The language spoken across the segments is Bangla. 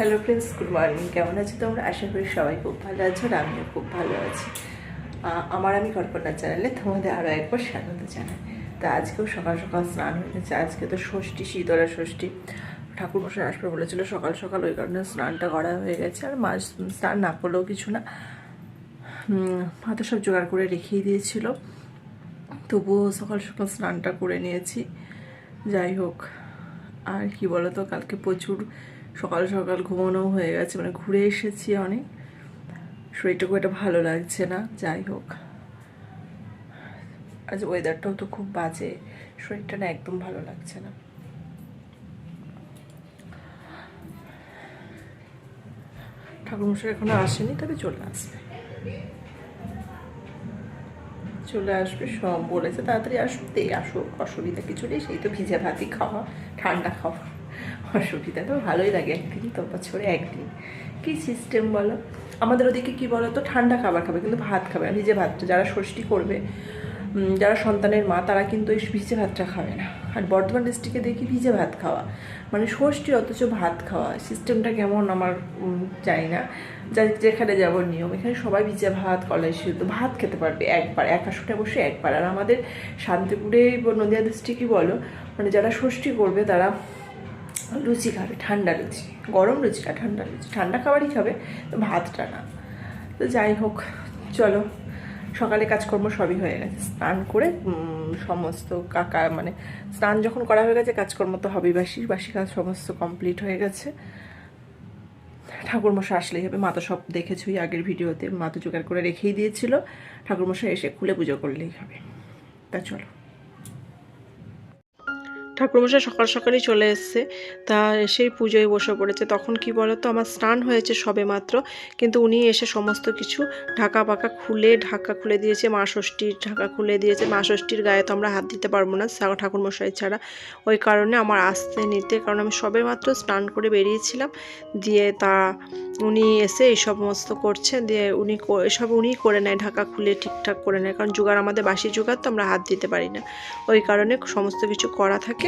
হ্যালো ফ্রেন্ডস গুড মর্নিং কেমন আছো তোমরা? আশা করি সবাই খুব ভালো আছো আর আমিও খুব ভালো আছি। আমার আমি কল্পনা চ্যানেলে তোমাদের আরও একবার স্বাগত জানাই। তা আজকেও সকাল সকাল স্নান হয়ে গেছে। আজকে তো ষষ্ঠী শীতলা ষষ্ঠী। ঠাকুর মশাই আসবে বলেছিল সকাল সকাল ওই কারণে স্নানটা করা হয়ে গেছে। আর মাছ স্নান না করলেও কিছু না। হুম, হাতে সব জোগাড় করে রেখেই দিয়েছিল। তবুও সকাল সকাল স্নানটা করে নিয়েছি। যাই হোক আর কি বলতো কালকে প্রচুর সকাল সকাল ঘুমানো হয়ে গেছে মানে ঘুরে এসেছি অনেক। শরীরটা খুব একটা ভালো লাগছে না, যাই হোক। আজ ওয়েদারটাও তো খুব বাজে, শরীরটা না একদম ভালো লাগছে না। ঠাকুরমশাই এখনও আসেনি, তবে চলে আসবে। চলে আসবে, সব বলেছে, তাড়াতাড়ি আসতে আসুক, অসুবিধা কিছু নেই, সেই তো ভিজে ভাতি খাওয়া, ঠান্ডা খাওয়া। অসুবিধা তো ভালোই লাগে একদিন তো বছরে একদিন। কী সিস্টেম বলো? আমাদের ওদিকে কী বলো তো ঠান্ডা খাবার খাবে, কিন্তু ভাত খাবে না, ভিজে ভাতটা। যারা ষষ্ঠী করবে যারা সন্তানের মা, তারা কিন্তু এই ভিজে ভাতটা খাবে না। আর বর্ধমান ডিস্ট্রিক্টে দেখি ভিজে ভাত খাওয়া। মানে ষষ্ঠী অথচ ভাত খাওয়া। সিস্টেমটা কেমন আমার জানি না। যা, যেখানে যাব নিয়ম, এখানে সবাই ভিজে ভাত, কলাই সিদ্ধ, ভাত খেতে পারবে একবার। এক আসনে বসে একবার। আর আমাদের শান্তিপুরে নদিয়া ডিস্ট্রিক্টই বলো মানে যারা ষষ্ঠী করবে, তারা লুচি খাবে ঠান্ডা লুচি গরম লুচি না ঠান্ডা লুচি ঠান্ডা খাবারই খাবে, তো ভাতটা না। তো যাই হোক, চলো, সকালে কাজকর্ম সবই হয়ে গেছে। স্নান করে সমস্ত কাকা মানে স্নান যখন করা হয়ে গেছে, কাজকর্ম তো হবেই, বাসি বাসি কাজ সমস্ত কমপ্লিট হয়ে গেছে। ঠাকুরমশাই আসলেই হবে। মা তো সব দেখেছই আগের ভিডিওতে। মা তো জোগাড় করে রেখেই দিয়েছিল। ঠাকুরমশাই এসে খুলে পুজো করলেই হবে। তা চলো। ঠাকুরমশাই সকাল সকালই চলে এসছে। তা এসেই পুজোয় বসে পড়েছে। তখন কি বলতো, আমার স্নান হয়েছে সবে মাত্র, কিন্তু উনি এসে সমস্ত কিছু ঢাকা পাকা খুলে, ঢাকা খুলে দিয়েছে, মা ষষ্ঠীর ঢাকা খুলে দিয়েছে। মা ষষ্ঠীর গায়ে তো আমরা হাত দিতে পারব না ঠাকুরমশাই ছাড়া। ওই কারণে আমার আসতে নিতে, কারণ আমি সবে মাত্র স্নান করে বেরিয়েছিলাম। দিয়ে তা উনি এসে এই সমস্ত করছে, দিয়ে উনি এসব উনিই করে নেয়, ঢাকা খুলে ঠিকঠাক করে নেয়। কারণ জোগাড় আমাদের বাসি জোগাড় তো আমরা হাত দিতে পারি না। ওই কারণে সমস্ত কিছু করা থাকে।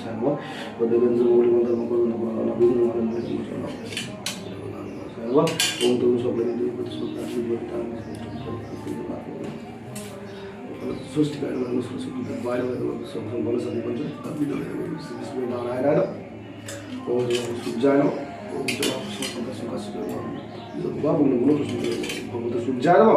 Salwa Padagan sa uli mong tamakul na kung anak ng mga mga mga mga Salwa Kung tulong sa pagkain ito ipatis magtaas ng buwan tayo సృష్టికాయ Narayana ఓం సుజానం ఓం సుఖ సుఖ భగవంత సుజానమా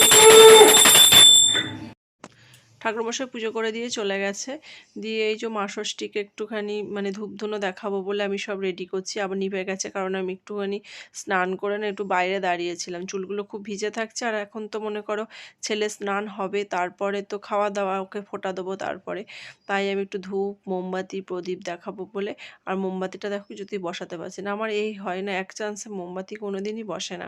ঠাকুরমশাই পুজো করে দিয়ে চলে গেছে। দিয়ে এই যে মা ষষ্ঠীকে একটুখানি মানে ধূপধুনো দেখাবো বলে আমি সব রেডি করছি। আবার নিভে গেছে কারণ আমি একটুখানি স্নান করে না, একটু বাইরে দাঁড়িয়েছিলাম। চুলগুলো খুব ভিজে থাকছে আর এখন তো মনে করো ছেলে স্নান হবে, তারপরে তো খাওয়া দাওয়া ওকে ফোটা দেবো তারপরে। তাই আমি একটু ধূপ, মোমবাতি, প্রদীপ দেখাবো বলে। আর মোমবাতিটা দেখো যদি বসাতে পারছি না। আমার এই হয় না, এক চান্সে মোমবাতি কোনো দিনই বসে না।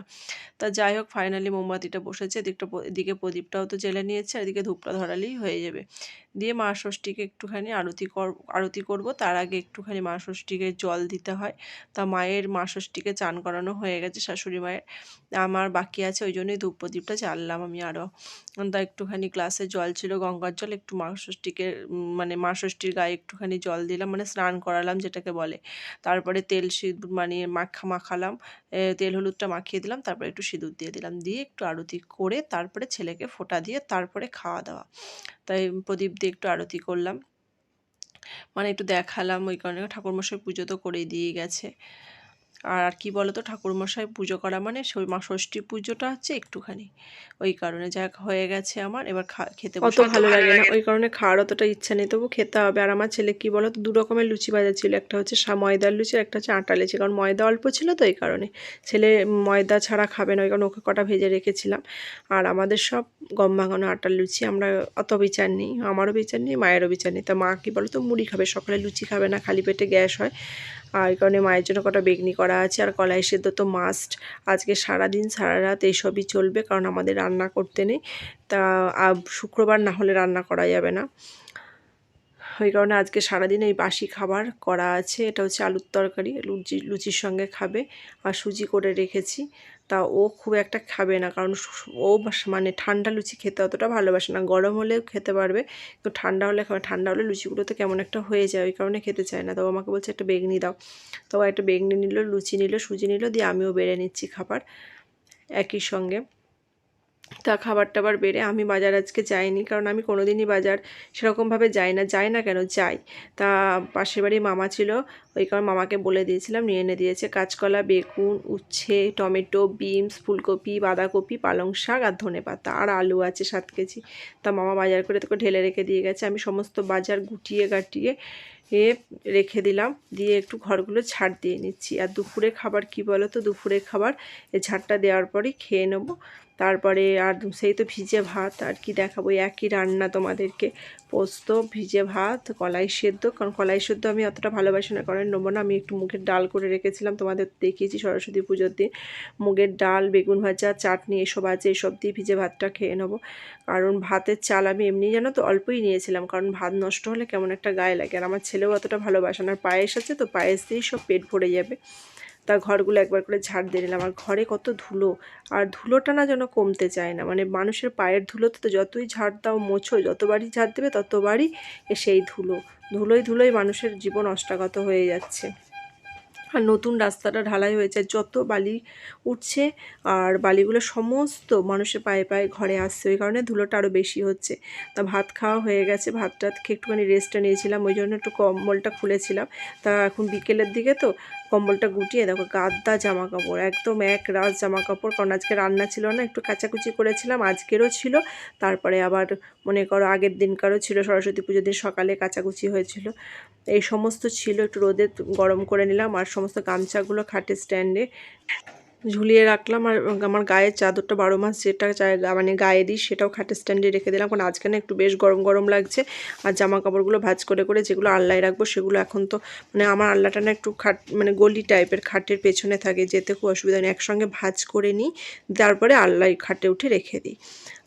তা যাই হোক ফাইনালি মোমবাতিটা বসেছে। এদিকটা এদিকে প্রদীপটাও তো জ্বেলে নিয়েছে, আর এদিকে ধূপটা ধরালেই হয়ে যাবে। দিয়ে মা ষষ্ঠীকে একটুখানি আরতি কর, আরতি করব। তার আগে একটুখানি মা ষষ্ঠীকে জল দিতে হয়। তা মায়ের মা ষষ্ঠীকে চান করানো হয়ে গেছে শাশুড়ি মায়ের। আমার বাকি আছে, ওই জন্যই ধূপ প্রদীপটা আমি আরও তা একটুখানি গ্লাসে জল ছিল, গঙ্গার জল, একটু মা ষষ্ঠীকে মানে মা ষষ্ঠীর গায়ে একটুখানি জল দিলাম মানে স্নান করালাম যেটাকে বলে। তারপরে তেল সিঁদুর মানে মাখা, মাখালাম তেল হলুদটা মাখিয়ে দিলাম, তারপরে একটু সিঁদুর দিয়ে দিলাম। দিয়ে একটু আরতি করে তারপরে ছেলেকে ফোঁটা দিয়ে তারপরে খাওয়া দাওয়া। তাই প্রদীপ দিয়ে একটু আরতি করলাম। মানে একটু দেখালাম ওই কারণে। ঠাকুরমশাই পুজো তো করেই দিয়ে গেছে। আর কি বলতো? ঠাকুরমশাই পুজো করা মানে মা ষষ্ঠী পুজোটা হচ্ছে একটুখানি। ওই কারণে যা হয়ে গেছে আমার এবার খেতে অত ভালো লাগে না। ওই কারণে খাওয়ার অতটা ইচ্ছা নেই। তবু খেতে হবে। আর আমার ছেলে কি বলতো? দু রকমের লুচি ভাজা ছিল। একটা হচ্ছে ময়দার লুচি একটা হচ্ছে আটা লুচি। কারণ ময়দা অল্প ছিল তো এই কারণে। ছেলে ময়দা ছাড়া খাবে না। ওই কারণে ওকে কটা ভেজে রেখেছিলাম। আর আমাদের সব গম ভাঙানো আটার লুচি আমরা অত বিচার নেই। আমারও বিচার নেই মায়েরও বিচার নেই। তা মা কি বলো তো মুড়ি খাবে। সকালে লুচি খাবে না। খালি পেটে গ্যাস হয়। আর এই কারণে মায়ের জন্য কটা বেগনি করা আছে আর কলাই সেদ্ধ তো মাস্ট আজকে সারাদিন সারা রাত এইসবই চলবে, কারণ আমাদের রান্না করতে নেই। তা শুক্রবার না হলে রান্না করা যাবে না। ওই কারণে আজকে সারাদিন এই বাসি খাবার করা আছে। এটা হচ্ছে আলুর তরকারি, লুচি, লুচির সঙ্গে খাবে। আর সুজি করে রেখেছি। তা ও খুব একটা খাবে না, কারণ ও মানে ঠান্ডা লুচি খেতে অতটা ভালোবাসে না। গরম হলেও খেতে পারবে, কিন্তু ঠান্ডা হলে খাবে ঠান্ডা হলে লুচিগুলো তো কেমন একটা হয়ে যায়, ওই কারণে খেতে চায় না। তো আমাকে বলছে, একটা বেগনি দাও। তো একটা বেগনি নিল, লুচি নিল, সুজি নিল, দিয়ে আমিও বেড়ে নিচ্ছি খাবার। একই সঙ্গে। তা খাবার টাবার বেড়ে আমি বাজার আজকে যাইনি, কারণ আমি কোনোদিনই বাজার সেরকমভাবে যাই না। যাই না কেন? যাই। তা পাশের বাড়ি মামা ছিল, ওই কারণে মামাকে বলে দিয়েছিলাম, নিয়ে এনে দিয়েছে কাঁচকলা, বেগুন, উচ্ছে, টমেটো, বিনস, ফুলকপি, বাঁধাকপি, পালং শাক আর ধনে পাতা আর আলু আছে সাত কেজি। তা মামা বাজার করে তোকে ঢেলে রেখে দিয়ে গেছে। আমি সমস্ত বাজার গুটিয়ে গাটিয়ে এ রেখে দিলাম, দিয়ে একটু ঘরগুলো ছাড় দিয়ে নিচ্ছি। আর দুপুরে খাবার কি বলো তো দুপুরে খাবার এ ঝাড়টা দেওয়ার পরই খেয়ে নেব। তারপরে আর সেই তো ভিজে ভাত, আর কি দেখাবো? একই রান্না তোমাদেরকে। পোস্ত, ভিজে ভাত, কলাই সেদ্ধ। কারণ কলাই সেদ্ধ আমি অতটা ভালোবাসি না, কারণ নেব না, আমি একটু মুগের ডাল করে রেখেছিলাম, তোমাদের দেখিয়েছি সরস্বতী পুজোর দিন। মুগের ডাল, বেগুন ভাজা, চাটনি, এসব আছে, এসব দিয়ে ভিজে ভাতটা খেয়ে নেব। কারণ ভাতের চাল আমি এমনি জানো তো, অল্পই নিয়েছিলাম, কারণ ভাত নষ্ট হলে কেমন একটা গায়ে লাগে। আর আমার ছেলেও অতটা ভালোবাসে না পায়েস আছে তো, পায়েস দিয়েই সব পেট ভরে যাবে। তা ঘরগুলো একবার করে ঝাড় দিয়ে নিলাম। আর ঘরে কত ধুলো, আর ধুলোটা না যেন কমতে চায় না। মানে মানুষের পায়ের ধুলোতে তো যতই ঝাড় দাও মোছো, যতবারই ঝাড় দেবে ততবারই সেই ধুলো। ধুলোই ধুলোই মানুষের জীবন অষ্টাগত হয়ে যাচ্ছে। আর নতুন রাস্তাটা ঢালাই হয়েছে। যত বালি উঠছে আর বালিগুলো সমস্ত মানুষের পায়ে পায়ে ঘরে আসছে। ওই কারণে ধুলোটা আরও বেশি হচ্ছে। তা ভাত খাওয়া হয়ে গেছে। ভাত টাত খেয়ে একটুখানি রেস্টটা নিয়েছিলাম। ওই জন্য একটু কম্বলটা খুলেছিলাম। তা এখন বিকেলের দিকে তো কম্বলটা গুটিয়ে দেখো, গাদ্দা জামা কাপড় একদম এক রাজ জামা কাপড় কারণ আজকে রান্না ছিল না, একটু কাচাকুচি করেছিলাম, আজকেরও ছিল। তারপরে আবার মনে করো আগের দিনকারও ছিল, সরস্বতী পুজোর দিন সকালে কাচাকুচি হয়েছিল। এই সমস্ত ছিল, একটু রোদে গরম করে নিলাম। আর সমস্ত গামছাগুলো খাটে স্ট্যান্ডে ঝুলিয়ে রাখলাম আর আমার গায়ের চাদরটা বারো মাস যেটা মানে গায়ে দিই সেটাও খাটের স্ট্যান্ডে রেখে দিলাম। কারণ আজকে না একটু বেশ গরম গরম লাগছে আর জামা কাপড়গুলো ভাজ করে করে যেগুলো আল্লায় রাখব সেগুলো এখন তো মানে আমার আল্লাটা না একটু খাট মানে গলি টাইপের খাটের পেছনে থাকে যেতে খুব অসুবিধা নেই একসঙ্গে ভাজ করে নিই, তারপরে আল্লাহ খাটে উঠে রেখে দিই।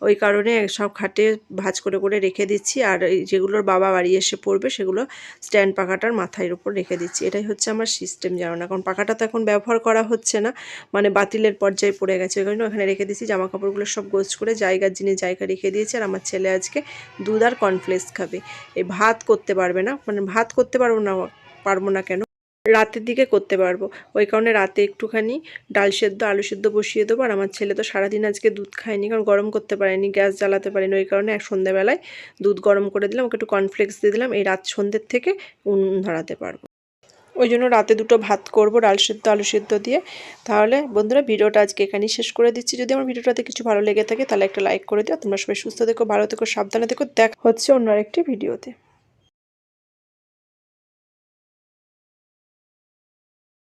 ওই কারণে সব খাটে ভাঁজ করে করে রেখে দিচ্ছি। আর যেগুলোর বাবা বাড়ি এসে পড়বে সেগুলো স্ট্যান্ড পাখাটার মাথার উপর রেখে দিচ্ছি। এটাই হচ্ছে আমার সিস্টেম জানো কারণ পাখাটা তো এখন ব্যবহার করা হচ্ছে না। মানে বাতিলের পর্যায়ে পড়ে গেছে, ওই ওখানে রেখে দিচ্ছি। জামা কাপড়গুলো সব গোছ করে জায়গার জিনিস, জায়গা রেখে দিয়েছে। আর আমার ছেলে আজকে দুধ আর কর্নফ্লেক্স খাবে। এই ভাত করতে পারবে না মানে ভাত করতে পারব না পারব না কেন? রাতের দিকে করতে পারব। ওই কারণে রাতে একটুখানি ডাল সেদ্ধ, আলু সেদ্ধ বসিয়ে দেবো। আর আমার ছেলে তো সারাদিন আজকে দুধ খায়নি, কারণ গরম করতে পারেনি, গ্যাস জ্বালাতে পারেনি। ওই কারণে এক সন্ধ্যাবেলায় দুধ গরম করে দিলাম, ওকে একটু কর্নফ্লেক্স দিয়ে দিলাম। এই রাত সন্ধ্যের থেকে উনুন ধরাতে পারব। ওই জন্য রাতে দুটো ভাত করব, ডাল সেদ্ধ, আলু সেদ্ধ দিয়ে। তাহলে বন্ধুরা, ভিডিওটা আজকে এখানেই শেষ করে দিচ্ছি। যদি আমার ভিডিওটাতে কিছু ভালো লেগে থাকে, তাহলে একটা লাইক করে দিও। তোমরা সবাই সুস্থ দেখো ভালো থেকো, সাবধানে দেখো দেখা হচ্ছে অন্য আরেকটি ভিডিওতে।